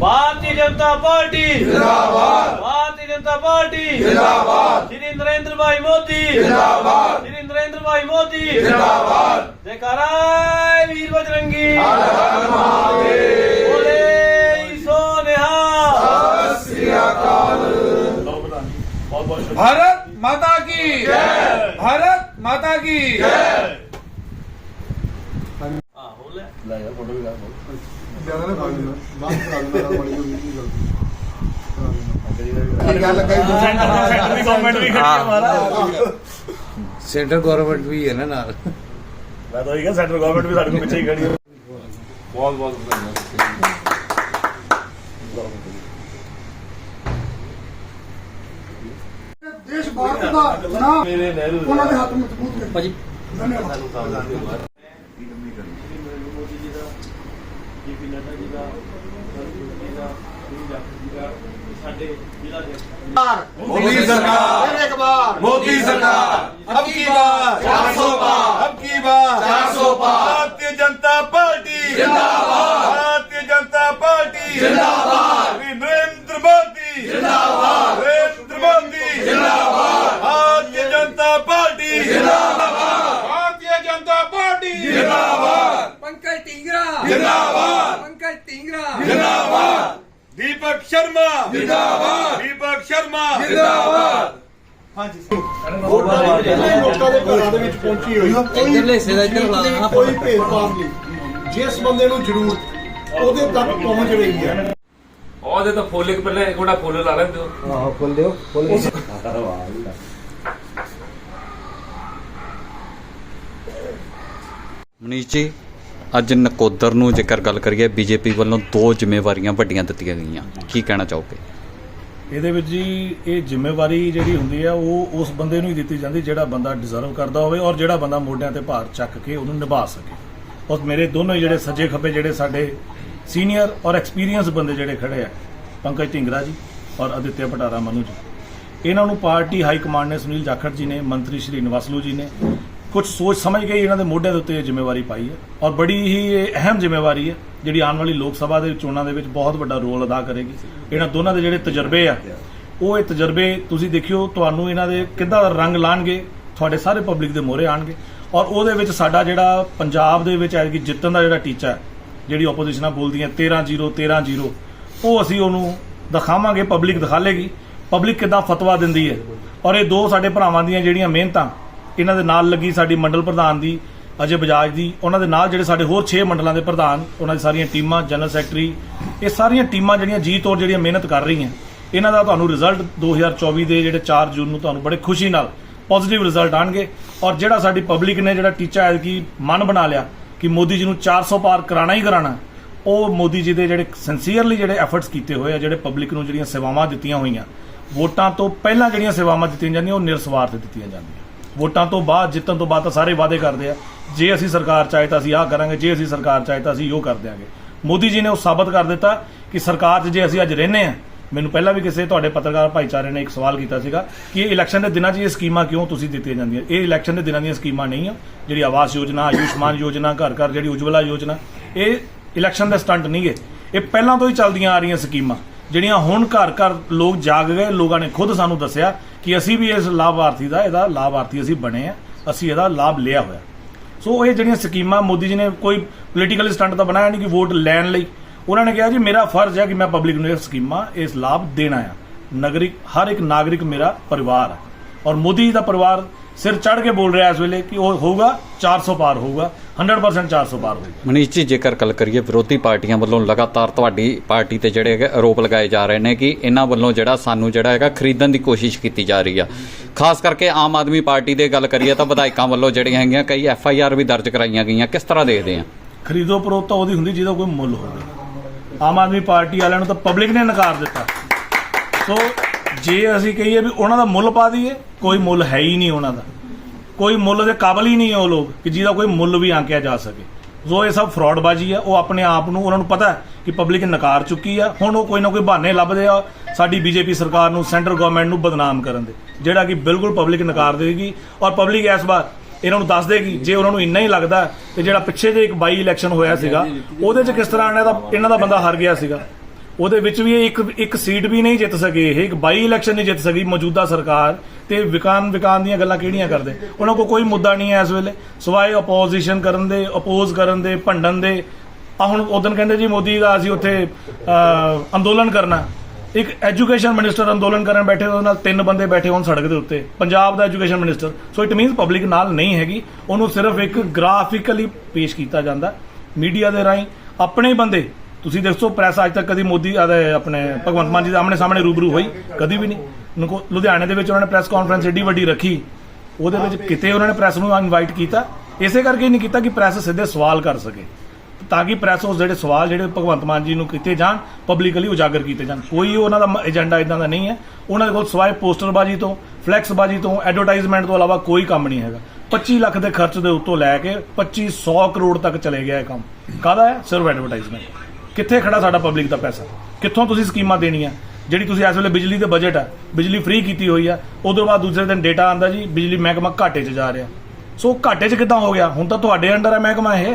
ਭਾਰਤੀ Janata party. ਜਿੰਦਾਬਾਦ। Bharatiya Janata party. ਜਿੰਦਾਬਾਦ। ਸ਼੍ਰੀ ਨਰਿੰਦਰ ਭਾਈ ਮੋਦੀ। ਜਿੰਦਾਬਾਦ। ਸ਼੍ਰੀ ਨਰਿੰਦਰ ਭਾਈ ਮੋਦੀ। ਜਿੰਦਾਬਾਦ। ਜੈਕਾਰਾ ਵੀਰ ਬਜਰੰਗੀ। ਹਰ ਹਰ ਮਹਾਦੇਵ। ਭਾਰਤ ਮਾਤਾ ਕੀ? ਜੈ। ਭਾਰਤ ਮਾਤਾ ਕੀ? ਜੈ। ਹਾਂ ਬੋਲੇ ਲੈ ਫੋਟੋ ਵੀ ਲਾ ਜ਼ਿਆਦਾ ਨਾ ਪਾਣੀ ਨਾ ਬਾਹਰ ਕਰਾ ਦੇਣਾ ਪਾਣੀ ਕੋਈ ਨਹੀਂ ਗੱਲ ਇਹ ਗੱਲ ਕਹੀ ਸੈਂਟਰ ਦੀ ਗਵਰਨਮੈਂਟ ਵੀ ਖੜੀ ਹੈ। ਮਹਾਰਾਜ। ਸੈਂਟਰ ਗਵਰਨਮੈਂਟ ਵੀ ਹੈ ਨਾ ਨਾਲ। ਮੈਂ ਤਾਂ ਇਹ ਕਹਿੰਦਾ ਸੈਂਟਰ ਗਵਰਨਮੈਂਟ ਵੀ ਸਾਡੇ ਕੋਲ ਪਿੱਛੇ ਹੀ ਖੜੀ ਹੈ ਬਹੁਤ ਬਹੁਤ ਦੇਸ਼ ਭਾਰਤ ਦਾ ਨਾ ਮੇਰੇ ਨਹਿਰੂ ਉਹਨਾਂ ਦੇ ਹੱਥ ਮਜ਼ਬੂਤ ਨੇ ਭਾਜੀ। ਧੰਨਵਾਦ। ਜੀਪੀ ਨੱਡਾ ਜੀ ਦਾ ਜੀ ਦਾ ਗੁਰੂ ਜਾਖੜ ਜੀ ਦਾ ਸਾਡੇ ਜ਼ਿਲ੍ਹਾ ਦੇ मोदी सरकार एक बार मोदी सरकार अब की बार 400 पार अब की बार 400 पार भारतीय जनता पार्टी जिंदाबाद भारतीय जनता पार्टी जिंदाबाद श्री नरेंद्र मोदी जिंदाबाद नरेंद्र मोदी जिंदाबाद भारतीय जनता पार्टी जिंदाबाद भारतीय जनता पार्टी जिंदाबाद पंकज टिंगरा जिंदाबाद पंकज टिंगरा जिंदाबाद दीपक शर्मा जिंदाबाद दीपक शर्मा जिंदाबाद ਲੋਕਾਂ ਦੇ ਘਰਾਂ ਦੇ ਵਿੱਚ ਪਹੁੰਚੀ ਹੋਈ ਕੋਈ ਕੋਈ ਭੇਦਭਾਵ ਨਹੀਂ ਜਿਸ ਬੰਦੇ ਨੂੰ ਜ਼ਰੂਰਤ ਉਹਦੇ ਤੱਕ ਪਹੁੰਚ ਰਹੀ ਹੈ ਉਹਦੇ ਤਾਂ ਫੁੱਲ ਇੱਕ ਪਹਿਲਾਂ ਇੱਕ ਗੋੜਾ ਫੁੱਲ ਲਾ ਲੈਂਦੇ ਹੋ ਮਨੀਸ਼ ਜੀ ਅੱਜ ਨਕੋਦਰ ਨੂੰ ਜੇਕਰ ਗੱਲ ਕਰੀਏ ਬੀਜੇਪੀ ਵੱਲੋਂ ਦੋ ਜ਼ਿੰਮੇਵਾਰੀਆਂ ਵੱਡੀਆਂ ਦਿੱਤੀਆਂ ਗਈਆਂ। ਕੀ ਕਹਿਣਾ ਚਾਹੋਗੇ? ਇਹਦੇ ਵਿੱਚ ਜੀ ਇਹ ਜ਼ਿੰਮੇਵਾਰੀ ਜਿਹੜੀ ਹੁੰਦੀ ਹੈ ਉਹ ਉਸ ਬੰਦੇ ਨੂੰ ਹੀ ਦਿੱਤੀ ਜਾਂਦੀ ਜਿਹੜਾ ਬੰਦਾ ਡਿਜ਼ਰਵ ਕਰਦਾ ਹੋਵੇ ਔਰ ਜਿਹੜਾ ਬੰਦਾ ਮੋਢਿਆਂ ਤੇ ਭਾਰ ਚੱਕ ਕੇ ਉਹਨੂੰ ਨਿਭਾ ਸਕੇ। ਔਰ ਮੇਰੇ ਦੋਨੋਂ ਹੀ ਜਿਹੜੇ ਸੱਜੇ ਖੱਬੇ ਜਿਹੜੇ ਸਾਡੇ ਸੀਨੀਅਰ ਔਰ ਐਕਸਪੀਰੀਅੰਸ ਬੰਦੇ ਜਿਹੜੇ ਖੜੇ ਆ, ਪੰਕਜ ਢਿੰਗਰਾ ਜੀ ਔਰ ਅਦਿੱਤਿਆ ਭਟਾਰਾ ਮਨੂ ਜੀ। ਇਹਨਾਂ ਨੂੰ ਪਾਰਟੀ ਹਾਈ ਕਮਾਂਡ ਨੇ ਸੁਨੀਲ ਜਾਖੜ ਜੀ ਨੇ, ਮੰਤਰੀ ਸ਼੍ਰੀ ਨਿਵਾਸਲੂ ਜੀ ਨੇ ਕੁਝ ਸੋਚ ਸਮਝ ਕੇ ਇਹਨਾਂ ਦੇ ਮੋਢਿਆਂ ਦੇ ਉੱਤੇ ਇਹ ਜ਼ਿੰਮੇਵਾਰੀ ਪਾਈ ਹੈ ਔਰ ਬੜੀ ਹੀ ਇਹ ਅਹਿਮ ਜ਼ਿੰਮੇਵਾਰੀ ਹੈ, ਜਿਹੜੀ ਆਉਣ ਵਾਲੀ ਲੋਕ ਸਭਾ ਦੇ ਚੋਣਾਂ ਦੇ ਵਿੱਚ ਬਹੁਤ ਵੱਡਾ ਰੋਲ ਅਦਾ ਕਰੇਗੀ। ਇਹਨਾਂ ਦੋਨਾਂ ਦੇ ਜਿਹੜੇ ਤਜਰਬੇ ਆ, ਉਹ ਇਹ ਤਜਰਬੇ ਤੁਸੀਂ ਦੇਖਿਓ, ਤੁਹਾਨੂੰ ਇਹਨਾਂ ਦੇ ਕਿੱਦਾਂ ਦਾ ਰੰਗ ਲਾਣਗੇ, ਤੁਹਾਡੇ ਸਾਰੇ ਪਬਲਿਕ ਦੇ ਮੋਹਰੇ ਆਣਗੇ ਔਰ ਉਹਦੇ ਵਿੱਚ ਸਾਡਾ ਜਿਹੜਾ ਪੰਜਾਬ ਦੇ ਵਿੱਚ ਐਤਕੀ ਜਿੱਤਣ ਦਾ ਜਿਹੜਾ ਟੀਚਾ ਜਿਹੜੀ ਆਪੋਜੀਸ਼ਨਾਂ ਬੋਲਦੀਆਂ 13-0 13-0 ਉਹ ਅਸੀਂ ਉਹਨੂੰ ਦਿਖਾਵਾਂਗੇ, ਪਬਲਿਕ ਦਿਖਾ ਦਿਖਾਲੇਗੀ ਪਬਲਿਕ ਕਿੱਦਾਂ ਫਤਵਾ ਦਿੰਦੀ ਹੈ। ਔਰ ਇਹ ਦੋ ਸਾਡੇ ਭਰਾਵਾਂ ਦੀਆਂ ਜਿਹੜੀਆਂ ਮਿਹਨਤਾਂ ਇਹਨਾਂ ਦੇ ਨਾਲ ਲੱਗੀ ਸਾਡੀ ਮੰਡਲ ਪ੍ਰਧਾਨ ਦੀ, ਅਜੇ ਬਜਾਜ ਦੀ, ਉਹਨਾਂ ਦੇ ਨਾਲ ਜਿਹੜੇ ਸਾਡੇ ਹੋਰ 6 ਮੰਡਲਾਂ ਦੇ ਪ੍ਰਧਾਨ, ਉਹਨਾਂ ਦੀ ਸਾਰੀਆਂ ਟੀਮਾਂ, ਜਨਰਲ ਸੈਕਟਰੀ, ਇਹ ਸਾਰੀਆਂ ਟੀਮਾਂ ਜਿਹੜੀਆਂ ਜੀ ਤੌਰ ਜਿਹੜੀਆਂ ਮਿਹਨਤ ਕਰ ਰਹੀਆਂ, ਇਹਨਾਂ ਦਾ ਤੁਹਾਨੂੰ ਰਿਜ਼ਲਟ 2024 ਦੇ ਜਿਹੜੇ 4 ਜੂਨ ਨੂੰ ਤੁਹਾਨੂੰ ਬੜੇ ਖੁਸ਼ੀ ਨਾਲ ਪੋਜ਼ਿਟਿਵ ਰਿਜ਼ਲਟ ਆਣਗੇ। ਔਰ ਜਿਹੜਾ ਸਾਡੀ ਪਬਲਿਕ ਨੇ ਜਿਹੜਾ ਟੀਚਾ ਹੈ ਕਿ ਮਨ ਬਣਾ ਲਿਆ ਕਿ ਮੋਦੀ ਜੀ ਨੂੰ 400 ਪਾਰ ਕਰਾਣਾ ਹੀ ਕਰਾਣਾ, ਉਹ ਮੋਦੀ ਜੀ ਦੇ ਜਿਹੜੇ ਸਿੰਸੀਅਰਲੀ ਜਿਹੜੇ ਐਫਰਟਸ ਕੀਤੇ ਹੋਏ ਆ, ਜਿਹੜੇ ਪਬਲਿਕ ਨੂੰ ਜਿਹੜੀਆਂ ਸੇਵਾਵਾਂ ਦਿੱਤੀਆਂ ਹੋਈਆਂ, ਵੋਟਾਂ ਤੋਂ ਪਹਿਲਾਂ ਜਿਹੜੀਆਂ ਸੇਵਾਵਾਂ ਦਿੱਤੀਆਂ ਜਾਂਦੀਆਂ, ਉਹ ਨਿਰਸਵਾਰਥ ਦਿੱਤੀਆਂ ਜਾਂਦੀਆਂ। ਵੋਟਾਂ ਤੋਂ ਬਾਅਦ, ਜਿੱਤਣ ਤੋਂ ਬਾਅਦ ਤਾਂ ਸਾਰੇ ਵਾਅਦੇ ਕਰਦੇ ਆ। ਜੇ ਅਸੀਂ ਸਰਕਾਰ ਚਾਹੇ ਤਾਂ ਅਸੀਂ ਆਹ ਕਰਾਂਗੇ, ਜੇ ਅਸੀਂ ਸਰਕਾਰ ਚਾਹੇ ਤਾਂ ਅਸੀਂ ਉਹ ਕਰ ਦਿਆਂਗੇ। ਮੋਦੀ ਜੀ ਨੇ ਉਹ ਸਾਬਤ ਕਰ ਦਿੱਤਾ ਕਿ ਸਰਕਾਰ 'ਚ ਜੇ ਅਸੀਂ ਅੱਜ ਰਹਿੰਦੇ ਆ ਮੈਨੂੰ ਪਹਿਲਾਂ ਵੀ ਕਿਸੇ ਤੁਹਾਡੇ ਪੱਤਰਕਾਰ ਭਾਈਚਾਰੇ ਨੇ ਇੱਕ ਸਵਾਲ ਕੀਤਾ ਸੀਗਾ ਕਿ ਇਹ ਇਲੈਕਸ਼ਨ ਦੇ ਦਿਨਾਂ 'ਚ ਇਹ ਸਕੀਮਾਂ ਕਿਉਂ ਤੁਸੀਂ ਦਿੱਤੀਆਂ ਜਾਂਦੀਆਂ? ਇਹ ਇਲੈਕਸ਼ਨ ਦੇ ਦਿਨਾਂ ਦੀਆਂ ਸਕੀਮਾਂ ਨਹੀਂ ਆ, ਜਿਹੜੀ ਆਵਾਸ ਯੋਜਨਾ, ਆਯੁਸ਼ਮਾਨ ਯੋਜਨਾ, ਘਰ ਘਰ ਜਿਹੜੀ ਉਜਵਲਾ ਯੋਜਨਾ, ਇਹ ਇਲੈਕਸ਼ਨ ਦੇ ਸਟੰਟ ਨਹੀਂ ਹੈ ਇਹ ਪਹਿਲਾਂ ਤੋਂ ਹੀ ਚੱਲਦੀਆਂ ਆ ਰਹੀਆਂ ਸਕੀਮਾਂ, ਜਿਹੜੀਆਂ ਹੁਣ ਘਰ ਘਰ ਲੋਕ ਜਾਗ ਗਏ, ਲੋਕਾਂ ਨੇ ਖੁਦ ਸਾਨੂੰ ਦੱਸਿਆ ਕਿ ਅਸੀਂ ਵੀ ਇਸ ਲਾਭਾਰਥੀ ਦਾ, ਇਹਦਾ ਲਾਭਾਰਥੀ ਅਸੀਂ ਬਣੇ ਆ, ਅਸੀਂ ਇਹਦਾ ਲਾਭ ਲਿਆ ਹੋਇਆ। ਸੋ ਇਹ ਜਿਹੜੀਆਂ ਸਕੀਮਾਂ ਮੋਦੀ ਜੀ ਨੇ ਕੋਈ ਪੋਲੀਟੀਕਲ ਸਟੰਟ ਤਾਂ ਬਣਾਇਆ ਨਹੀਂ ਕਿ ਵੋਟ ਲੈਣ ਲਈ। ਉਹਨਾਂ ਨੇ ਕਿਹਾ ਜੀ, ਮੇਰਾ ਫਰਜ਼ ਹੈ ਕਿ ਮੈਂ ਪਬਲਿਕ ਨੂੰ ਇਹ ਸਕੀਮਾਂ, ਇਸ ਲਾਭ ਦੇਣਾ ਆ। ਨਾਗਰਿਕ, ਹਰ ਇੱਕ ਨਾਗਰਿਕ ਮੇਰਾ ਪਰਿਵਾਰ ਹੈ ਔਰ ਮੋਦੀ ਜੀ ਦਾ ਪਰਿਵਾਰ ਸਿਰ ਚੜ ਕੇ ਬੋਲ ਰਿਹਾ ਇਸ ਵੇਲੇ ਕਿ ਉਹ ਹੋਊਗਾ 400 ਪਾਰ ਹੋਊਗਾ 100% 400 ਪਾਰ ਹੋਊਗਾ ਮਨੀਸ਼ ਜੀ ਜੇਕਰ ਗੱਲ ਕਰੀਏ ਵਿਰੋਧੀ ਪਾਰਟੀਆਂ ਵੱਲੋਂ ਲਗਾਤਾਰ ਤੁਹਾਡੀ ਪਾਰਟੀ ਤੇ ਜਿਹੜੇ ਹੈਗੇ ਆਰੋਪ ਲਗਾਏ ਜਾ ਰਹੇ ਨੇ ਕਿ ਇਹਨਾਂ ਵੱਲੋਂ ਜਿਹੜਾ ਸਾਨੂੰ ਜਿਹੜਾ ਹੈਗਾ ਖਰੀਦਣ ਦੀ ਕੋਸ਼ਿਸ਼ ਕੀਤੀ ਜਾ ਰਹੀ ਆ ਖਾਸ ਕਰਕੇ ਆਮ ਆਦਮੀ ਪਾਰਟੀ ਦੇ ਗੱਲ ਕਰੀਏ ਤਾਂ ਵਿਧਾਇਕਾਂ ਵੱਲੋਂ ਜਿਹੜੀਆਂ ਹੈਗੀਆਂ ਕਈ ਐਫ ਆਈ ਆਰ ਵੀ ਦਰਜ ਕਰਾਈਆਂ ਗਈਆਂ ਕਿਸ ਤਰ੍ਹਾਂ ਦੇਖਦੇ ਆ ਖਰੀਦੋ ਫਰੋਖਤ ਤਾਂ ਉਹਦੀ ਹੁੰਦੀ ਜਿਹਦਾ ਕੋਈ ਮੁੱਲ ਹੋਵੇ ਆਮ ਆਦਮੀ ਪਾਰਟੀ ਵਾਲਿਆਂ ਨੂੰ ਤਾਂ ਪਬਲਿਕ ਨੇ ਨਕਾਰ ਦਿੱਤਾ ਸੋ ਜੇ ਅਸੀਂ ਕਹੀਏ ਵੀ ਉਹਨਾਂ ਦਾ ਮੁੱਲ ਪਾ ਦਈਏ, ਕੋਈ ਮੁੱਲ ਹੈ ਹੀ ਨਹੀਂ ਉਹਨਾਂ ਦਾ। ਕੋਈ ਮੁੱਲ ਦੇ ਕਾਬਲ ਹੀ ਨਹੀਂ ਹੈ ਉਹ ਲੋਕ ਕਿ ਜਿਹਦਾ ਕੋਈ ਮੁੱਲ ਵੀ ਆਂਕਿਆ ਜਾ ਸਕੇ। ਜੋ ਇਹ ਸਭ ਫਰਾਡਬਾਜ਼ੀ ਆ, ਉਹ ਆਪਣੇ ਆਪ ਨੂੰ ਉਹਨਾਂ ਨੂੰ ਪਤਾ ਕਿ ਪਬਲਿਕ ਨਕਾਰ ਚੁੱਕੀ ਆ। ਹੁਣ ਉਹ ਕੋਈ ਨਾ ਕੋਈ ਬਹਾਨੇ ਲੱਭਦੇ ਆ ਸਾਡੀ ਬੀਜੇਪੀ ਸਰਕਾਰ ਨੂੰ, ਸੈਂਟਰ ਗਵਰਨਮੈਂਟ ਨੂੰ ਬਦਨਾਮ ਕਰਨ ਦੇ। ਜਿਹੜਾ ਕਿ ਬਿਲਕੁਲ ਪਬਲਿਕ ਨਕਾਰ ਦੇਗੀ ਔਰ ਪਬਲਿਕ ਇਸ ਵਾਰ ਇਹਨਾਂ ਨੂੰ ਦੱਸ ਦੇਗੀ, ਜੇ ਉਹਨਾਂ ਨੂੰ ਇੰਨਾ ਹੀ ਲੱਗਦਾ ਤੇ ਜਿਹੜਾ ਪਿੱਛੇ ਜੇ ਇੱਕ ਬਾਈ ਇਲੈਕਸ਼ਨ ਹੋਇਆ ਸੀਗਾ, ਉਹਦੇ 'ਚ ਕਿਸ ਤਰ੍ਹਾਂ ਇਹਨਾਂ ਦਾ ਇਹਨਾਂ ਦਾ ਬੰਦਾ ਹਾਰ ਗਿਆ ਸੀਗਾ। ਉਹਦੇ ਵਿੱਚ ਵੀ ਇਹ ਇੱਕ ਇੱਕ ਸੀਟ ਵੀ ਨਹੀਂ ਜਿੱਤ ਸਕੇ ਇਹ, ਇੱਕ ਬਾਈ ਇਲੈਕਸ਼ਨ ਨਹੀਂ ਜਿੱਤ ਸਕੀ ਮੌਜੂਦਾ ਸਰਕਾਰ ਤੇ ਵਿਕਾਨ ਵਿਕਾਨ ਦੀਆਂ ਗੱਲਾਂ ਕਿਹੜੀਆਂ ਕਰਦੇ? ਉਹਨਾਂ ਕੋਲ ਕੋਈ ਮੁੱਦਾ ਨਹੀਂ ਹੈ ਇਸ ਵੇਲੇ। ਸਵਾਏ ਆਪੋਜੀਸ਼ਨ ਕਰਨ ਦੇ ਅਪੋਜ਼ ਕਰਨ ਦੇ, ਭੰਡਣ ਦੇ। ਆ ਹੁਣ ਉਦੋਂ ਕਹਿੰਦੇ ਜੀ ਮੋਦੀ ਦਾ ਅਸੀਂ ਉੱਥੇ ਅੰਦੋਲਨ ਕਰਨਾ। ਇੱਕ ਐਜੂਕੇਸ਼ਨ ਮਿਨਿਸਟਰ ਅੰਦੋਲਨ ਕਰਨ ਬੈਠੇ ਉਹਦੇ ਨਾਲ ਤਿੰਨ ਬੰਦੇ ਬੈਠੇ ਹੋਣ ਸੜਕ ਦੇ ਉੱਤੇ। ਪੰਜਾਬ ਦਾ education minister so it means public ਨਾਲ ਨਹੀਂ ਹੈਗੀ। ਉਹਨੂੰ ਸਿਰਫ ਇੱਕ ਗ੍ਰਾਫਿਕਲੀ ਪੇਸ਼ ਕੀਤਾ ਜਾਂਦਾ। ਮੀਡੀਆ ਦੇ ਰਾਹੀਂ ਆਪਣੇ ਬੰਦੇ ਤੁਸੀਂ ਦੇਖੋ ਪ੍ਰੈਸ ਅੱਜ ਤੱਕ ਕਦੀ ਮੋਦੀ ਆਦੇ ਆਪਣੇ ਭਗਵੰਤ ਮਾਨ ਜੀ ਦੇ ਆਮਣੇ ਸਾਹਮਣੇ ਰੂਬਰੂ ਹੋਈ? ਕਦੀ ਵੀ ਨਹੀਂ। ਲੁਧਿਆਣੇ ਦੇ ਵਿੱਚ ਉਹਨਾਂ ਨੇ ਪ੍ਰੈਸ ਕਾਨਫਰੰਸ ਏਡੀ ਵੱਡੀ ਰੱਖੀ। ਉਹਦੇ ਵਿੱਚ ਕਿਤੇ ਉਹਨਾਂ ਨੇ ਪ੍ਰੈਸ ਨੂੰ ਇਨਵਾਈਟ ਕੀਤਾ। ਇਸੇ ਕਰਕੇ ਨਹੀਂ ਕੀਤਾ ਕਿ ਪ੍ਰੈਸ ਸਿੱਧੇ ਸਵਾਲ ਕਰ ਸਕੇ। ਤਾਂ ਕਿ ਪ੍ਰੈਸ ਉਸ ਜਿਹੜੇ ਸਵਾਲ ਜਿਹੜੇ ਭਗਵੰਤ ਮਾਨ ਜੀ ਨੂੰ ਕੀਤੇ ਜਾਣ ਪਬਲਿਕਲੀ ਉਜਾਗਰ ਕੀਤੇ ਜਾਣ। ਕੋਈ ਉਹਨਾਂ ਦਾ ਏਜੰਡਾ ਇਦਾਂ ਦਾ ਨਹੀਂ ਹੈ। ਉਹਨਾਂ ਦੇ ਕੋਲ ਸਵਾਏ ਪੋਸਟਰਬਾਜ਼ੀ ਤੋਂ ਫਲੈਕਸਬਾਜ਼ੀ ਤੋਂ ਐਡਵਰਟਾਈਜ਼ਮੈਂਟ ਤੋਂ ਇਲਾਵਾ ਕੋਈ ਕੰਮ ਨਹੀਂ ਹੈਗਾ। 25 ਲੱਖ ਦੇ ਖਰਚ ਦੇ ਉੱਤੋਂ ਲੈ ਕੇ 2500 ਕਰੋੜ ਤੱਕ ਚਲੇ ਗਿਆ ਇਹ ਕੰਮ। ਕਾਹਦਾ ਹੈ? ਸਿਰਫ ਐਡਵਰਟਾਈਜ਼ਮੈਂਟ ਕਿੱਥੇ ਖੜਾ ਸਾਡਾ ਪਬਲਿਕ ਦਾ ਪੈਸਾ? ਕਿੱਥੋਂ ਤੁਸੀਂ ਸਕੀਮਾਂ ਦੇਣੀਆਂ? ਜਿਹੜੀ ਤੁਸੀਂ ਇਸ ਵੇਲੇ ਬਿਜਲੀ ਦੇ ਬਜਟ ਆ, ਬਿਜਲੀ ਫ੍ਰੀ ਕੀਤੀ ਹੋਈ ਆ, ਉਦੋਂ ਬਾਅਦ ਦੂਸਰੇ ਦਿਨ ਡੇਟਾ ਆਂਦਾ ਜੀ, ਬਿਜਲੀ ਮਹਿਕਮਾ ਘਾਟੇ 'ਚ ਜਾ ਰਿਹਾ। ਸੋ ਘਾਟੇ 'ਚ ਕਿੱਦਾਂ ਹੋ ਗਿਆ? ਹੁਣ ਤਾਂ ਤੁਹਾਡੇ ਅੰਡਰ ਹੈ ਮਹਿਕਮਾ ਇਹ।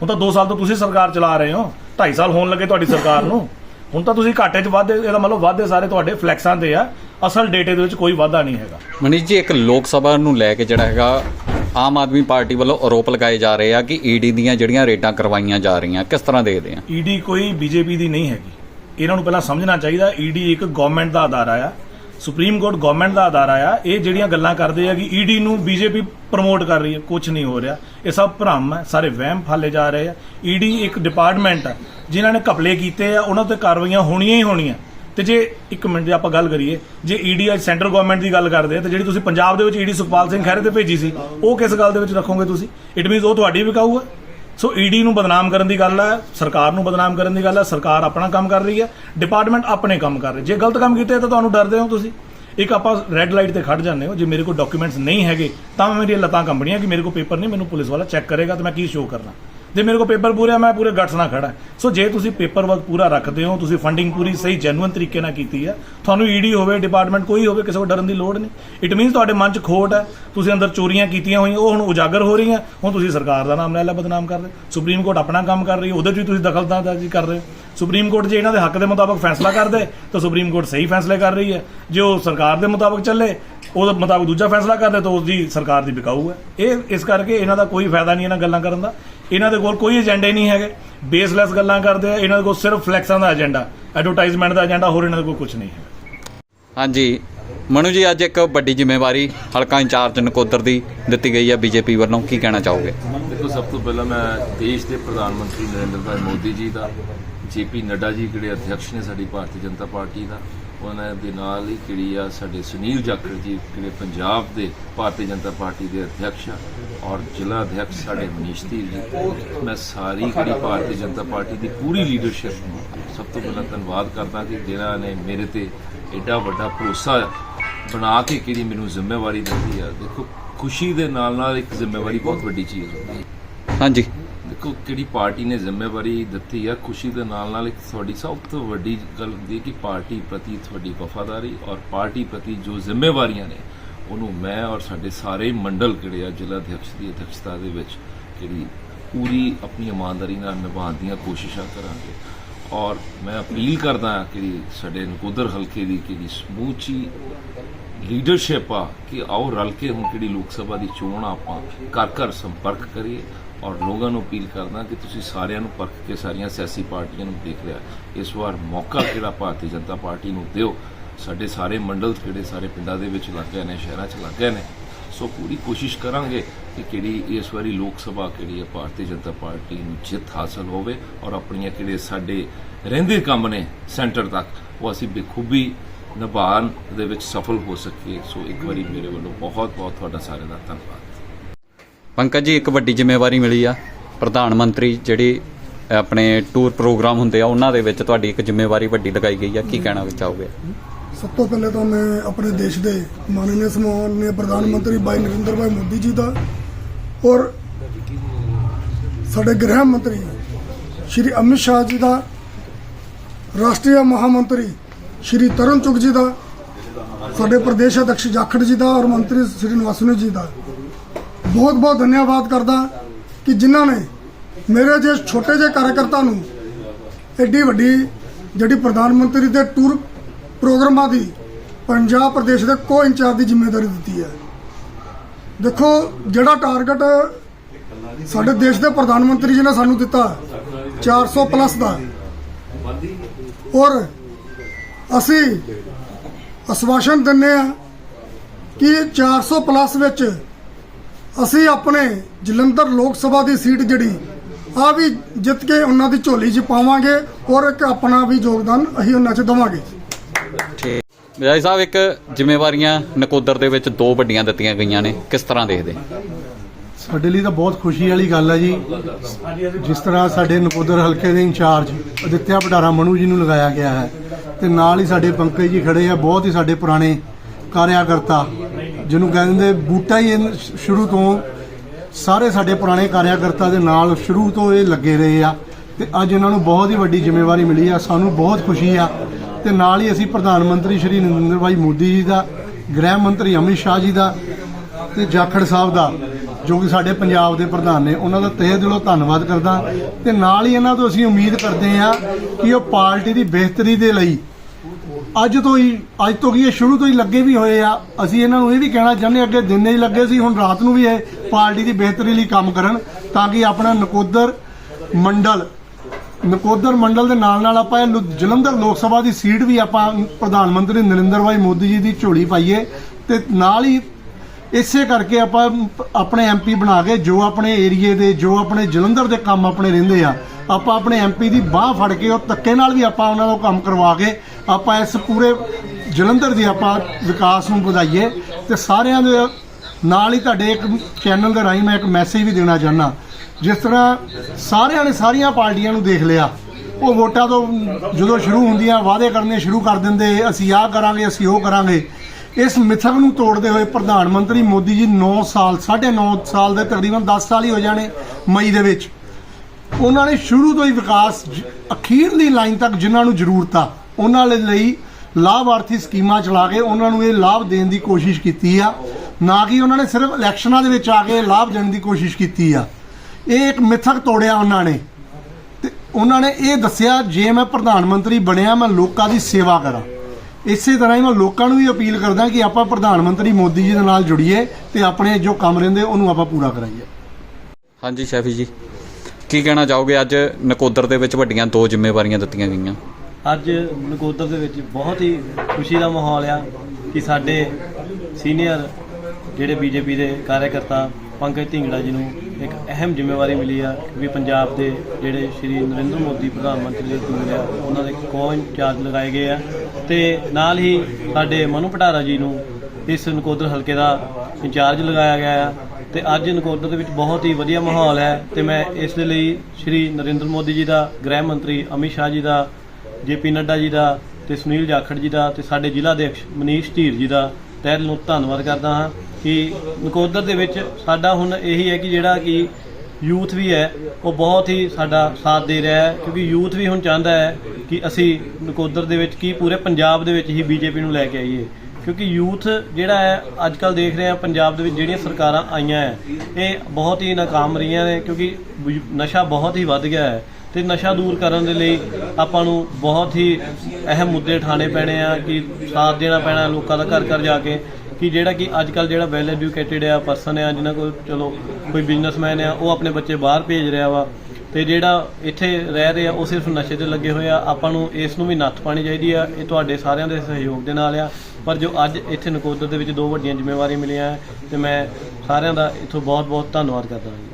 ਹੁਣ ਤਾਂ 2 ਸਾਲ ਤੋਂ ਤੁਸੀਂ ਸਰਕਾਰ ਚਲਾ ਰਹੇ ਹੋ। 2.5 ਸਾਲ ਹੋਣ ਲੱਗੇ ਤੁਹਾਡੀ ਸਰਕਾਰ ਨੂੰ। ਹੁਣ ਤਾਂ ਤੁਸੀਂ ਘਾਟੇ 'ਚ ਵਾਧੇ, ਇਹਦਾ ਮਤਲਬ ਵਾਧੇ ਸਾਰੇ ਤੁਹਾਡੇ ਫਲੈਕਸਾਂ ਦੇ ਆ। ਅਸਲ ਡੇਟੇ ਦੇ ਵਿੱਚ ਕੋਈ ਵਾਧਾ ਨਹੀਂ ਹੈਗਾ। ਮਨੀਸ਼ ਜੀ, ਇੱਕ ਲੋਕ ਸਭਾ ਨੂੰ ਲੈ ਕੇ ਜਿਹੜਾ ਹੈਗਾ ਆਮ ਆਦਮੀ ਪਾਰਟੀ ਵੱਲੋਂ ਆਰੋਪ ਲਗਾਏ ਜਾ ਰਹੇ ਆ ਕਿ ਈਡੀ ਦੀਆਂ ਜਿਹੜੀਆਂ ਰੇਟਾਂ ਕਰਵਾਈਆਂ ਜਾ ਰਹੀਆਂ, ਕਿਸ ਤਰ੍ਹਾਂ ਦੇਖਦੇ ਆ? ਈਡੀ ਕੋਈ ਬੀਜੇਪੀ ਦੀ ਨਹੀਂ ਹੈਗੀ। ਇਹਨਾਂ ਨੂੰ ਪਹਿਲਾਂ ਸਮਝਣਾ ਚਾਹੀਦਾ, ਈਡੀ ਇੱਕ ਗਵਰਨਮੈਂਟ ਦਾ ਅਦਾਰਾ ਆ। ਸੁਪਰੀਮ ਕੋਰਟ ਗਵਰਨਮੈਂਟ ਦਾ ਅਦਾਰਾ ਆ। ਇਹ ਜਿਹੜੀਆਂ ਗੱਲਾਂ ਕਰਦੇ ਆ ਕਿ ਈਡੀ ਨੂੰ ਬੀਜੇਪੀ ਪ੍ਰਮੋਟ ਕਰ ਰਹੀ ਹੈ ਕੁਝ ਨਹੀਂ ਹੋ ਰਿਹਾ। ਇਹ ਸਭ ਭ੍ਰਮ ਹੈ ਸਾਰੇ ਵਹਿਮ ਫਾਲੇ ਜਾ ਰਹੇ ਆ। ਈਡੀ ਇੱਕ ਡਿਪਾਰਟਮੈਂਟ ਆ, ਜਿਨ੍ਹਾਂ ਨੇ ਘਪਲੇ ਕੀਤੇ ਆ, ਉਹਨਾਂ ਤੇ ਕਾਰਵਾਈਆਂ ਹੋਣੀਆਂ ਹੀ ਹੋਣੀਆਂ। ਤੇ ਜੇ ਇੱਕ ਮਿੰਟ ਜੇ ਆਪਾਂ ਗੱਲ ਕਰੀਏ, ਜੇ ਈਡੀ ਅੱਜ ਸੈਂਟਰ ਗਵਰਨਮੈਂਟ ਦੀ ਗੱਲ ਕਰਦੇ ਆ, ਤੇ ਜਿਹੜੀ ਤੁਸੀਂ ਪੰਜਾਬ ਦੇ ਵਿੱਚ ਈਡੀ ਸੁਖਪਾਲ ਸਿੰਘ ਖਹਿਰੇ ਤੇ ਭੇਜੀ ਸੀ, ਉਹ ਕਿਸ ਗੱਲ ਦੇ ਵਿੱਚ ਰੱਖੋਗੇ ਤੁਸੀਂ? ਇਟ ਮੀਨਸ ਉਹ ਤੁਹਾਡੀ ਵਿਕਾਊ ਹੈ ਸੋ ਈਡੀ ਨੂੰ ਬਦਨਾਮ ਕਰਨ ਦੀ ਗੱਲ ਹੈ ਸਰਕਾਰ ਨੂੰ ਬਦਨਾਮ ਕਰਨ ਦੀ ਗੱਲ ਹੈ ਸਰਕਾਰ ਆਪਣਾ ਕੰਮ ਕਰ ਰਹੀ ਹੈ ਡਿਪਾਰਟਮੈਂਟ ਆਪਣੇ ਕੰਮ ਕਰ ਰਹੀ। ਜੇ ਗਲਤ ਕੰਮ ਕੀਤੇ ਤਾਂ ਤੁਹਾਨੂੰ ਡਰਦੇ ਹੋ ਤੁਸੀਂ। ਇੱਕ ਆਪਾਂ ਰੈੱਡ ਲਾਈਟ ਤੇ ਖੜ ਜਾਂਦੇ ਹੋ, ਜੇ ਮੇਰੇ ਕੋਲ ਡਾਕੂਮੈਂਟਸ ਨਹੀਂ ਹੈਗੇ, ਤਾਂ ਮੇਰੀਆਂ ਲੱਤਾਂ ਕੰਬਣੀਆਂ ਕਿ ਮੇਰੇ ਕੋਲ ਪੇਪਰ ਨਹੀਂ, ਮੈਨੂੰ ਪੁਲਿਸ ਵਾਲਾ ਚੈੱਕ ਕਰੇਗਾ ਤਾਂ ਮੈਂ ਕੀ ਸ਼ੋਅ ਕਰਨਾ। ਜੇ ਮੇਰੇ ਕੋਲ ਪੇਪਰ ਪੂਰੇ ਆ, ਮੈਂ ਪੂਰੇ ਗੱਟਸ ਨਾਲ ਖੜਾ। ਸੋ ਜੇ ਤੁਸੀਂ ਪੇਪਰ ਵਰਕ ਪੂਰਾ ਰੱਖਦੇ ਹੋ, ਤੁਸੀਂ ਫੰਡਿੰਗ ਪੂਰੀ ਸਹੀ ਜੈਨੂਇਨ ਤਰੀਕੇ ਨਾਲ ਕੀਤੀ ਹੈ ਤੁਹਾਨੂੰ ਈਡੀ ਹੋਵੇ ਡਿਪਾਰਟਮੈਂਟ ਕੋਈ ਹੋਵੇ, ਕਿਸੇ ਕੋਲ ਡਰਨ ਦੀ ਲੋੜ ਨਹੀਂ। ਇਟ ਮੀਨਸ ਤੁਹਾਡੇ ਮਨ 'ਚ ਖੋਟ ਹੈ ਤੁਸੀਂ ਅੰਦਰ ਚੋਰੀਆਂ ਕੀਤੀਆਂ ਹੋਈਆਂ, ਉਹ ਹੁਣ ਉਜਾਗਰ ਹੋ ਰਹੀਆਂ, ਹੁਣ ਤੁਸੀਂ ਸਰਕਾਰ ਦਾ ਨਾਮ ਲੈ ਲੈ ਬਦਨਾਮ ਕਰ ਰਹੇ ਸੁਪਰੀਮ ਕੋਰਟ ਆਪਣਾ ਕੰਮ ਕਰ ਰਹੀ ਹੈ, ਉਹਦੇ 'ਚ ਵੀ ਤੁਸੀਂ ਦਖਲਅੰਦਾਜ਼ੀ ਕਰ ਰਹੇ ਹੋ। ਸੁਪਰੀਮ ਕੋਰਟ ਜੇ ਇਹਨਾਂ ਦੇ ਹੱਕ ਦੇ ਮੁਤਾਬਕ ਫੈਸਲਾ ਕਰਦੇ, ਤਾਂ ਸੁਪਰੀਮ ਕੋਰਟ ਸਹੀ ਫੈਸਲੇ ਕਰ ਰਹੀ ਹੈ। ਜੇ ਉਹ ਸਰਕਾਰ ਦੇ ਮੁਤਾਬਕ ਚੱਲੇ, ਉਹਦੇ ਮੁਤਾਬਕ ਦੂਜਾ ਫੈਸਲਾ ਕਰਦੇ, ਤਾਂ ਉਸ ਦੀ ਸਰਕਾਰ ਦੀ ਬਿਕਾਊ ਹੈ। ਇਹ, ਇਸ ਕਰਕੇ ਇਹਨਾਂ ਦਾ ਕੋਈ ਫਾਇਦਾ ਨਹੀਂ ਇਹਨਾਂ ਗੱਲਾਂ ਕਰਨ ਦਾ। ਇਹਨਾਂ ਦੇ ਕੋਲ ਕੋਈ ਏਜੰਡੇ ਨਹੀਂ ਹੈਗੇ। ਬੇਸਲੈਸ ਗੱਲਾਂ ਕਰਦੇ ਆ ਇਹਨਾਂ ਦੇ ਕੋਲ ਸਿਰਫ ਫਲੈਕਸਾਂ ਦਾ ਏਜੰਡਾ ਐਡਵਰਟਾਈਜ਼ਮੈਂਟ ਦਾ ਏਜੰਡਾ ਹੋਰ ਇਹਨਾਂ ਦੇ ਕੋਲ ਕੁਝ ਨਹੀਂ ਹੈ। ਹਾਂਜੀ। ਮਨੂ ਜੀ ਅੱਜ ਇੱਕ ਵੱਡੀ ਜ਼ਿੰਮੇਵਾਰੀ ਹਲਕਾ ਇੰਚਾਰਜ ਨਕੋਦਰ ਦੀ ਦਿੱਤੀ ਗਈ ਹੈ ਬੀਜੇਪੀ ਵੱਲੋਂ। ਕੀ ਕਹਿਣਾ ਚਾਹੋਗੇ? ਦੇਖੋ ਸਭ ਤੋਂ ਪਹਿਲਾਂ ਮੈਂ ਦੇਸ਼ ਦੇ ਪ੍ਰਧਾਨ ਮੰਤਰੀ ਨਰਿੰਦਰ ਭਾਈ ਮੋਦੀ ਜੀ ਦਾ ਜੇਪੀ ਨੱਡਾ ਜੀ ਜਿਹੜੇ ਅਧਿਕਸ਼ ਨੇ ਸਾਡੀ ਭਾਰਤੀ ਜਨਤਾ ਪਾਰਟੀ ਦਾ ਉਹਨਾਂ ਦੇ ਨਾਲ ਹੀ ਜਿਹੜੀ ਆ ਸਾਡੇ ਸੁਨੀਲ ਜਾਖੜ ਜੀ, ਜਿਹੜੇ ਪੰਜਾਬ ਦੇ ਭਾਰਤੀ ਜਨਤਾ ਪਾਰਟੀ ਦੇ ਅਧਿਕਸ਼ ਔਰ ਜ਼ਿਲ੍ਹਾ ਅਧਿਕਸ਼ ਸਾਡੇ ਮਨੀਸ਼ ਧੀਰ ਜੀ। ਮੈਂ ਸਾਰੀ ਜਿਹੜੀ ਭਾਰਤੀ ਜਨਤਾ ਪਾਰਟੀ ਦੀ ਪੂਰੀ ਲੀਡਰਸ਼ਿਪ ਨੂੰ ਸਭ ਤੋਂ ਪਹਿਲਾਂ ਧੰਨਵਾਦ ਕਰਦਾ ਕਿ ਜਿਨ੍ਹਾਂ ਨੇ ਮੇਰੇ ਤੇ ਐਡਾ ਵੱਡਾ ਭਰੋਸਾ ਬਣਾ ਕੇ ਕਿਹੜੀ ਮੈਨੂੰ ਜ਼ਿੰਮੇਵਾਰੀ ਦਿੱਤੀ ਆ। ਦੇਖੋ, ਖੁਸ਼ੀ ਦੇ ਨਾਲ ਨਾਲ ਇੱਕ ਜ਼ਿੰਮੇਵਾਰੀ ਬਹੁਤ ਵੱਡੀ ਚੀਜ਼ ਹੁੰਦੀ ਹੈ। ਹਾਂਜੀ। ਦੇਖੋ ਕਿਹੜੀ ਪਾਰਟੀ ਨੇ ਜ਼ਿੰਮੇਵਾਰੀ ਦਿੱਤੀ ਆ, ਖੁਸ਼ੀ ਦੇ ਨਾਲ ਨਾਲ ਇੱਕ ਤੁਹਾਡੀ ਸਭ ਤੋਂ ਵੱਡੀ ਗੱਲ ਹੁੰਦੀ ਕਿ ਪਾਰਟੀ ਪ੍ਰਤੀ ਤੁਹਾਡੀ ਵਫਾਦਾਰੀ ਔਰ ਪਾਰਟੀ ਪ੍ਰਤੀ ਜੋ ਜ਼ਿੰਮੇਵਾਰੀਆਂ ਨੇ, ਉਹਨੂੰ ਮੈਂ ਔਰ ਸਾਡੇ ਸਾਰੇ ਮੰਡਲ ਕਿਹੜੇ ਆ, ਜ਼ਿਲ੍ਹਾ ਅਧਿਕਸ਼ ਦੀ ਅਧਿਕਸ਼ਤਾ ਦੇ ਵਿੱਚ ਜਿਹੜੀ ਪੂਰੀ ਆਪਣੀ ਇਮਾਨਦਾਰੀ ਨਾਲ ਨਿਭਾਉਣ ਦੀਆਂ ਕੋਸ਼ਿਸ਼ਾਂ ਕਰਾਂਗੇ। ਔਰ ਮੈਂ ਅਪੀਲ ਕਰਦਾ ਹਾਂ ਕਿ ਸਾਡੇ ਨਕੋਦਰ ਹਲਕੇ ਦੀ ਜਿਹੜੀ ਸਮੂਚੀ ਲੀਡਰਸ਼ਿਪ ਆ ਕਿ ਆਓ ਰਲ ਕੇ ਹੁਣ ਕਿਹੜੀ ਲੋਕ ਸਭਾ ਦੀ ਚੋਣ ਆ ਆਪਾਂ ਘਰ ਘਰ ਸੰਪਰਕ ਕਰੀਏ ਔਰ ਲੋਕਾਂ ਨੂੰ ਅਪੀਲ ਕਰਦਾ ਕਿ ਤੁਸੀਂ ਸਾਰਿਆਂ ਨੂੰ ਪਰਖ ਕੇ ਸਾਰੀਆਂ ਸਿਆਸੀ ਪਾਰਟੀਆਂ ਨੂੰ ਦੇਖ ਲਿਆ। ਇਸ ਵਾਰ ਮੌਕਾ ਕਿਹੜਾ ਭਾਰਤੀ ਜਨਤਾ ਪਾਰਟੀ ਨੂੰ ਦਿਓ। ਸਾਡੇ ਸਾਰੇ ਮੰਡਲ ਕਿਹੜੇ ਸਾਰੇ ਪਿੰਡਾਂ ਦੇ ਵਿੱਚ ਲੱਗ ਗਏ ਨੇ, ਸ਼ਹਿਰਾਂ 'ਚ ਲੱਗ ਗਏ ਨੇ। ਸੋ ਪੂਰੀ ਕੋਸ਼ਿਸ਼ ਕਰਾਂਗੇ ਕਿ ਕਿਹੜੀ ਇਸ ਵਾਰੀ ਲੋਕ ਸਭਾ, ਕਿਹੜੀ ਹੈ ਭਾਰਤੀ ਜਨਤਾ ਪਾਰਟੀ ਨੂੰ ਜਿੱਤ ਹਾਸਲ ਹੋਵੇ ਔਰ ਆਪਣੀਆਂ ਕਿਹੜੇ ਸਾਡੇ ਰਹਿੰਦੇ ਕੰਮ ਨੇ ਸੈਂਟਰ ਤੱਕ, ਉਹ ਅਸੀਂ ਬਖੂਬੀ ਨਿਭਾਉਣ ਦੇ ਵਿੱਚ ਸਫਲ ਹੋ ਸਕੀਏ ਸੋ ਇੱਕ ਵਾਰੀ ਮੇਰੇ ਵੱਲੋਂ ਬਹੁਤ ਬਹੁਤ ਤੁਹਾਡਾ ਸਾਰਿਆਂ ਦਾ ਧੰਨਵਾਦ। ਪੰਕਜ ਜੀ ਇੱਕ ਵੱਡੀ ਜ਼ਿੰਮੇਵਾਰੀ ਮਿਲੀ ਆ। ਪ੍ਰਧਾਨ ਮੰਤਰੀ ਜਿਹੜੀ ਆਪਣੇ ਟੂਰ ਪ੍ਰੋਗਰਾਮ ਹੁੰਦੇ ਆ ਉਹਨਾਂ ਦੇ ਵਿੱਚ ਤੁਹਾਡੀ ਇੱਕ ਜ਼ਿੰਮੇਵਾਰੀ ਵੱਡੀ ਲਗਾਈ ਗਈ ਆ। ਕੀ ਕਹਿਣਾ ਚਾਹੋਗੇ? ਸਭ ਤੋਂ ਪਹਿਲੇ ਤਾਂ ਮੈਂ ਆਪਣੇ ਦੇਸ਼ ਦੇ ਮਾਨनीय ਸਨਮਾਨਯ ਪ੍ਰਧਾਨ ਮੰਤਰੀ ਭਾਈ ਨਰਿੰਦਰ ਭਾਈ ਮੋਦੀ ਜੀ ਦਾ ਔਰ ਸਾਡੇ ਗ੍ਰਹਿ ਮੰਤਰੀ ਸ਼੍ਰੀ ਅਮਿਤ ਸ਼ਾਹ ਜੀ ਦਾ ਰਾਸ਼ਟਰੀ ਮਹਾਮੰਤਰੀ ਸ਼੍ਰੀ ਤਰਨ ਚੁਗ ਜੀ ਦਾ, ਸਾਡੇ ਪ੍ਰਦੇਸ਼ ਅਧਿਕਸ਼ ਜਾਖੜ ਜੀ ਦਾ ਔਰ ਮੰਤਰੀ ਸ਼੍ਰੀ ਨਿਵਾਸਨੀ ਜੀ ਦਾ। ਬਹੁਤ ਬਹੁਤ ਧੰਨਵਾਦ ਕਰਦਾ ਕਿ ਜਿਨ੍ਹਾਂ ਨੇ ਮੇਰੇ ਜੇ ਛੋਟੇ ਜਿਹੇ ਕਾਰਜਕਰਤਾ ਨੂੰ ਐਡੀ ਵੱਡੀ ਜਿਹੜੀ ਪ੍ਰਧਾਨ ਮੰਤਰੀ ਦੇ ਟੂਰ ਪ੍ਰੋਗਰਾਮਾਂ ਦੀ ਪੰਜਾਬ ਪ੍ਰਦੇਸ਼ ਦੇ ਕੋ ਇੰਚਾਰਜ ਦੀ ਜ਼ਿੰਮੇਵਾਰੀ ਦਿੱਤੀ ਹੈ। ਦੇਖੋ, ਜਿਹੜਾ ਟਾਰਗੇਟ ਸਾਡੇ ਦੇਸ਼ ਦੇ ਪ੍ਰਧਾਨ ਮੰਤਰੀ ਜੀ ਨੇ ਸਾਨੂੰ ਦਿੱਤਾ 400 ਪਲੱਸ ਦਾ। ਔਰ ਅਸੀਂ ਅਸਵਾਸ਼ਨ ਦਿੰਨੇ ਆ ਕਿ 400 ਪਲੱਸ ਵਿੱਚ ਅਸੀਂ ਆਪਣੇ ਜਲੰਧਰ ਲੋਕ ਸਭਾ ਦੀ ਸੀਟ ਜਿਹੜੀ ਆ ਵੀ ਜਿੱਤ ਕੇ ਉਹਨਾਂ ਦੀ ਝੋਲੀ 'ਚ ਪਾਵਾਂਗੇ ਔਰ ਇੱਕ ਆਪਣਾ ਵੀ ਯੋਗਦਾਨ ਅਸੀਂ ਉਹਨਾਂ 'ਚ ਦੇਵਾਂਗੇ। ਵਿਜय ਸਾਹਿਬ ਇੱਕ ਜ਼ਿੰਮੇਵਾਰੀਆਂ ਨਕੋਦਰ ਦੇ ਵਿੱਚ ਦੋ ਵੱਡੀਆਂ ਦਿੱਤੀਆਂ ਗਈਆਂ ਨੇ। ਕਿਸ ਤਰ੍ਹਾਂ ਦੇਖਦੇ? ਸਾਡੇ ਲਈ ਤਾਂ ਬਹੁਤ ਖੁਸ਼ੀ ਵਾਲੀ ਗੱਲ ਹੈ ਜੀ। ਜਿਸ ਤਰ੍ਹਾਂ ਸਾਡੇ ਨਕੋਦਰ ਹਲਕੇ ਦੇ ਇੰਚਾਰਜ ਅਦਿੱਤਿਆ ਪਟਾਰਾ ਮਨੂ ਜੀ ਨੂੰ ਲਗਾਇਆ ਗਿਆ ਹੈ ਤੇ ਨਾਲ ਹੀ ਸਾਡੇ ਪੰਕਜ ਜੀ ਖੜੇ ਆ, ਬਹੁਤ ਹੀ ਸਾਡੇ ਪੁਰਾਣੇ ਕਾਰਿਆਕਰਤਾ, ਜਿਹਨੂੰ ਕਹਿੰਦੇ ਬੂਟਾ ਹੀ ਇਹ ਸ਼ੁਰੂ ਤੋਂ ਸਾਰੇ ਸਾਡੇ ਪੁਰਾਣੇ ਕਾਰਿਆਕਰਤਾ ਦੇ ਨਾਲ ਸ਼ੁਰੂ ਤੋਂ ਇਹ ਲੱਗੇ ਰਹੇ ਆ ਤੇ ਅੱਜ ਇਹਨਾਂ ਨੂੰ ਬਹੁਤ ਹੀ ਵੱਡੀ ਜ਼ਿੰਮੇਵਾਰੀ ਮਿਲੀ ਆ, ਸਾਨੂੰ ਬਹੁਤ ਖੁਸ਼ੀ ਆ ਤੇ ਨਾਲ ਹੀ ਅਸੀਂ ਪ੍ਰਧਾਨ ਮੰਤਰੀ ਸ਼੍ਰੀ ਨਰਿੰਦਰ ਭਾਈ ਮੋਦੀ ਜੀ ਦਾ, ਗ੍ਰਹਿ ਮੰਤਰੀ ਅਮਿਤ ਸ਼ਾਹ ਜੀ ਦਾ ਤੇ ਜਾਖੜ ਸਾਹਿਬ ਦਾ, ਜੋ ਕਿ ਸਾਡੇ ਪੰਜਾਬ ਦੇ ਪ੍ਰਧਾਨ ਨੇ, ਉਹਨਾਂ ਦਾ ਤਹਿ ਦਿਲੋਂ ਧੰਨਵਾਦ ਕਰਦਾ ਤੇ ਨਾਲ ਹੀ ਇਹਨਾਂ ਤੋਂ ਅਸੀਂ ਉਮੀਦ ਕਰਦੇ ਹਾਂ ਕਿ ਉਹ ਪਾਰਟੀ ਦੀ ਬਿਹਤਰੀ ਦੇ ਲਈ ਅੱਜ ਤੋਂ ਹੀ ਅੱਜ ਤੋਂ ਕੀ ਇਹ ਸ਼ੁਰੂ ਤੋਂ ਹੀ ਲੱਗੇ ਵੀ ਹੋਏ ਆ। ਅਸੀਂ ਇਹਨਾਂ ਨੂੰ ਇਹ ਵੀ ਕਹਿਣਾ ਚਾਹੁੰਦੇ ਹਾਂ, ਅੱਗੇ ਦਿਨੇ ਹੀ ਲੱਗੇ ਸੀ ਹੁਣ ਰਾਤ ਨੂੰ ਵੀ ਇਹ ਪਾਰਟੀ ਦੀ ਬਿਹਤਰੀ ਲਈ ਕੰਮ ਕਰਨ ਤਾਂ ਕਿ ਆਪਣਾ ਨਕੋਦਰ ਮੰਡਲ ਨਕੋਦਰ ਮੰਡਲ ਦੇ ਨਾਲ ਨਾਲ ਆਪਾਂ ਇਹ ਜਲੰਧਰ ਲੋਕ ਸਭਾ ਦੀ ਸੀਟ ਵੀ ਆਪਾਂ ਪ੍ਰਧਾਨ ਮੰਤਰੀ ਨਰਿੰਦਰ ਭਾਈ ਮੋਦੀ ਜੀ ਦੀ ਝੋਲੀ ਪਾਈਏ ਤੇ ਨਾਲ ਹੀ ਇਸੇ ਕਰਕੇ ਆਪਾਂ ਆਪਣੇ ਐਮਪੀ ਬਣਾ ਕੇ ਜੋ ਆਪਣੇ ਏਰੀਏ ਦੇ ਜੋ ਆਪਣੇ ਜਲੰਧਰ ਦੇ ਕੰਮ ਆਪਣੇ ਰਹਿੰਦੇ ਆ ਆਪਾਂ ਆਪਣੇ ਐਮਪੀ ਦੀ ਬਾਹ ਫੜ ਕੇ ਉਹ ਧੱਕੇ ਨਾਲ ਵੀ ਆਪਾਂ ਉਹਨਾਂ ਦਾ ਕੰਮ ਕਰਵਾ ਕੇ ਆਪਾਂ ਇਸ ਪੂਰੇ ਜਲੰਧਰ ਦੀ ਆਪਾਂ ਵਿਕਾਸ ਨੂੰ ਵਧਾਈਏ ਤੇ ਸਾਰਿਆਂ ਦੇ ਨਾਲ ਹੀ ਤੁਹਾਡੇ ਇੱਕ ਚੈਨਲ ਦੇ ਰਾਹੀਂ ਮੈਂ ਇੱਕ ਮੈਸੇਜ ਵੀ ਦੇਣਾ ਚਾਹੁੰਦਾ। ਜਿਸ ਤਰ੍ਹਾਂ ਸਾਰਿਆਂ ਨੇ ਸਾਰੀਆਂ ਪਾਰਟੀਆਂ ਨੂੰ ਦੇਖ ਲਿਆ, ਉਹ ਵੋਟਾਂ ਤੋਂ ਜਦੋਂ ਸ਼ੁਰੂ ਹੁੰਦੀਆਂ, ਵਾਅਦੇ ਕਰਨੇ ਸ਼ੁਰੂ ਕਰ ਦਿੰਦੇ, ਅਸੀਂ ਆਹ ਕਰਾਂਗੇ, ਅਸੀਂ ਉਹ ਕਰਾਂਗੇ। ਇਸ ਮਿਥਕ ਨੂੰ ਤੋੜਦੇ ਹੋਏ ਪ੍ਰਧਾਨ ਮੰਤਰੀ ਮੋਦੀ ਜੀ 9 ਸਾਲ 9.5 ਸਾਲ ਦੇ ਤਕਰੀਬਨ 10 ਸਾਲ ਹੀ ਹੋ ਜਾਣੇ ਮਈ ਦੇ ਵਿੱਚ। ਉਹਨਾਂ ਨੇ ਸ਼ੁਰੂ ਤੋਂ ਹੀ ਵਿਕਾਸ ਜ- ਅਖੀਰਲੀ ਲਾਈਨ ਤੱਕ ਜਿਨ੍ਹਾਂ ਨੂੰ ਜ਼ਰੂਰਤ ਆ, ਉਹਨਾਂ ਦੇ ਲਈ ਲਾਭਾਰਥੀ ਸਕੀਮਾਂ ਚਲਾ ਕੇ ਉਹਨਾਂ ਨੂੰ ਇਹ ਲਾਭ ਦੇਣ ਦੀ ਕੋਸ਼ਿਸ਼ ਕੀਤੀ ਆ। ਨਾ ਕਿ ਉਹਨਾਂ ਨੇ ਸਿਰਫ ਇਲੈਕਸ਼ਨਾਂ ਦੇ ਵਿੱਚ ਆ ਕੇ ਲਾਭ ਦੇਣ ਦੀ ਕੋਸ਼ਿਸ਼ ਕੀਤੀ ਆ। ਇਹ ਇੱਕ ਮਿਥਕ ਤੋੜਿਆ ਉਹਨਾਂ ਨੇ। ਤੇ ਉਹਨਾਂ ਨੇ ਇਹ ਦੱਸਿਆ, ਜੇ ਮੈਂ ਪ੍ਰਧਾਨ ਮੰਤਰੀ ਬਣਿਆ, ਮੈਂ ਲੋਕਾਂ ਦੀ ਸੇਵਾ ਕਰਾਂ। ਇਸੇ ਤਰ੍ਹਾਂ ਹੀ ਮੈਂ ਲੋਕਾਂ ਨੂੰ ਵੀ ਅਪੀਲ ਕਰਦਾ ਕਿ ਆਪਾਂ ਪ੍ਰਧਾਨ ਮੰਤਰੀ ਮੋਦੀ ਜੀ ਦੇ ਨਾਲ ਜੁੜੀਏ ਤੇ ਆਪਣੇ ਜੋ ਕੰਮ ਰਹਿੰਦੇ ਉਹਨੂੰ ਆਪਾਂ ਪੂਰਾ ਕਰਾਈਏ। ਹਾਂਜੀ ਸ਼ੈਫੀ ਜੀ। ਕੀ ਕਹਿਣਾ ਚਾਹੋਗੇ? ਅੱਜ ਨਕੋਦਰ ਦੇ ਵਿੱਚ ਵੱਡੀਆਂ ਦੋ ਜ਼ਿੰਮੇਵਾਰੀਆਂ ਦਿੱਤੀਆਂ ਗਈਆਂ। ਅੱਜ ਨਕੋਦਰ ਦੇ ਵਿੱਚ ਬਹੁਤ ਹੀ ਖੁਸ਼ੀ ਦਾ ਮਾਹੌਲ ਆ ਕਿ ਸਾਡੇ ਸੀਨੀਅਰ ਜਿਹੜੇ ਬੀਜੇਪੀ ਦੇ ਕਾਰਜਕਰਤਾ ਪੰਕਜ ਢਿੰਗੜਾ ਜੀ ਨੂੰ ਇੱਕ ਅਹਿਮ ਜ਼ਿੰਮੇਵਾਰੀ ਮਿਲੀ ਆ ਵੀ ਪੰਜਾਬ ਦੇ ਜਿਹੜੇ ਸ਼੍ਰੀ ਨਰਿੰਦਰ ਮੋਦੀ, ਪ੍ਰਧਾਨ ਮੰਤਰੀ ਦੇ ਟੂਰ ਆ, ਉਹਨਾਂ ਦੇ ਕੋ ਇੰਚਾਰਜ ਲਗਾਏ ਗਏ ਆ। ਤੇ ਨਾਲ ਹੀ ਸਾਡੇ ਮਨੂ ਪਟਾਰਾ ਜੀ ਨੂੰ ਇਸ ਨਕੋਦਰ ਹਲਕੇ ਦਾ ਇੰਚਾਰਜ ਲਗਾਇਆ ਗਿਆ ਆ। ਤੇ ਅੱਜ ਨਕੋਦਰ ਦੇ ਵਿੱਚ ਬਹੁਤ ਹੀ ਵਧੀਆ ਮਾਹੌਲ ਹੈ ਤੇ ਮੈਂ ਇਸ ਦੇ ਲਈ ਸ਼੍ਰੀ ਨਰਿੰਦਰ ਮੋਦੀ ਜੀ ਦਾ, ਗ੍ਰਹਿ ਮੰਤਰੀ ਅਮਿਤ ਸ਼ਾਹ ਜੀ ਦਾ, ਜੇਪੀ ਨੱਡਾ ਜੀ ਦਾ ਤੇ ਸੁਨੀਲ ਜਾਖੜ ਜੀ ਦਾ ਤੇ ਸਾਡੇ ਜ਼ਿਲ੍ਹਾ ਅਧਿਕਸ਼ ਮਨੀਸ਼ ਧੀਰ ਜੀ ਦਾ ਤਹਿ ਦਿਲੋਂ ਧੰਨਵਾਦ ਕਰਦਾ ਹਾਂ ਕਿ ਨਕੋਦਰ ਦੇ ਵਿੱਚ ਸਾਡਾ ਹੁਣ ਇਹੀ ਹੈ ਕਿ ਜਿਹੜਾ ਕਿ ਯੂਥ ਵੀ ਹੈ, ਉਹ ਬਹੁਤ ਹੀ ਸਾਡਾ ਸਾਥ ਦੇ ਰਿਹਾ ਹੈ, ਕਿਉਂਕਿ ਯੂਥ ਵੀ ਹੁਣ ਚਾਹੁੰਦਾ ਹੈ ਕਿ ਅਸੀਂ ਨਕੋਦਰ ਦੇ ਵਿੱਚ ਕੀ ਪੂਰੇ ਪੰਜਾਬ ਦੇ ਵਿੱਚ ਹੀ ਬੀਜੇਪੀ ਨੂੰ ਲੈ ਕੇ ਆਈਏ। ਕਿਉਂਕਿ ਯੂਥ ਜਿਹੜਾ ਹੈ ਅੱਜ ਕੱਲ ਦੇਖ ਰਹੇ ਆ ਪੰਜਾਬ ਦੇ ਵਿੱਚ ਜਿਹੜੀਆਂ ਸਰਕਾਰਾਂ ਆਈਆਂ ਹੈ, ਇਹ ਬਹੁਤ ਹੀ ਨਾਕਾਮ ਰਹੀਆਂ ਨੇ ਕਿਉਂਕਿ ਨਸ਼ਾ ਬਹੁਤ ਹੀ ਵੱਧ ਗਿਆ ਹੈ ਤੇ ਨਸ਼ਾ ਦੂਰ ਕਰਨ ਦੇ ਲਈ ਆਪਾਂ ਨੂੰ ਬਹੁਤ ਹੀ ਅਹਿਮ ਮੁੱਦੇ ਉਠਾਣੇ ਪੈਣੇ ਆ ਕਿ ਸਾਥ ਦੇਣਾ ਪੈਣਾ ਲੋਕਾਂ ਦਾ ਘਰ ਘਰ ਜਾ ਕੇ, ਕਿ ਜਿਹੜਾ ਕਿ ਅੱਜ ਕੱਲ ਜਿਹੜਾ ਵੈਲ ਐਜੂਕੇਟਿਡ ਆ ਪਰਸਨ ਆ, ਜਿਨ੍ਹਾਂ ਕੋਲ ਚਲੋ ਕੋਈ ਬਿਜ਼ਨਸਮੈਨ ਆ, ਉਹ ਆਪਣੇ ਬੱਚੇ ਬਾਹਰ ਭੇਜ ਰਿਹਾ ਵਾ ਤੇ ਜਿਹੜਾ ਇੱਥੇ ਰਹਿ ਰਹੇ ਆ, ਉਹ ਸਿਰਫ ਨਸ਼ੇ ਤੇ ਲੱਗੇ ਹੋਏ ਆ। ਆਪਾਂ ਨੂੰ ਇਸ ਨੂੰ ਵੀ ਨੱਥ ਪਾਣੀ ਚਾਹੀਦੀ ਆ। ਇਹ ਤੁਹਾਡੇ ਸਾਰਿਆਂ ਦੇ ਸਹਿਯੋਗ ਦੇ ਨਾਲ ਆ। ਪਰ ਜੋ ਅੱਜ ਇੱਥੇ ਨਕੋਦਰ ਦੇ ਵਿੱਚ ਦੋ ਵੱਡੀਆਂ ਜ਼ਿੰਮੇਵਾਰੀਆਂ ਮਿਲੀਆਂ ਹੈ ਤੇ ਮੈਂ ਸਾਰਿਆਂ ਦਾ ਇੱਥੋਂ ਬਹੁਤ ਬਹੁਤ ਧੰਨਵਾਦ ਕਰਦਾ ਹਾਂ ਜੀ।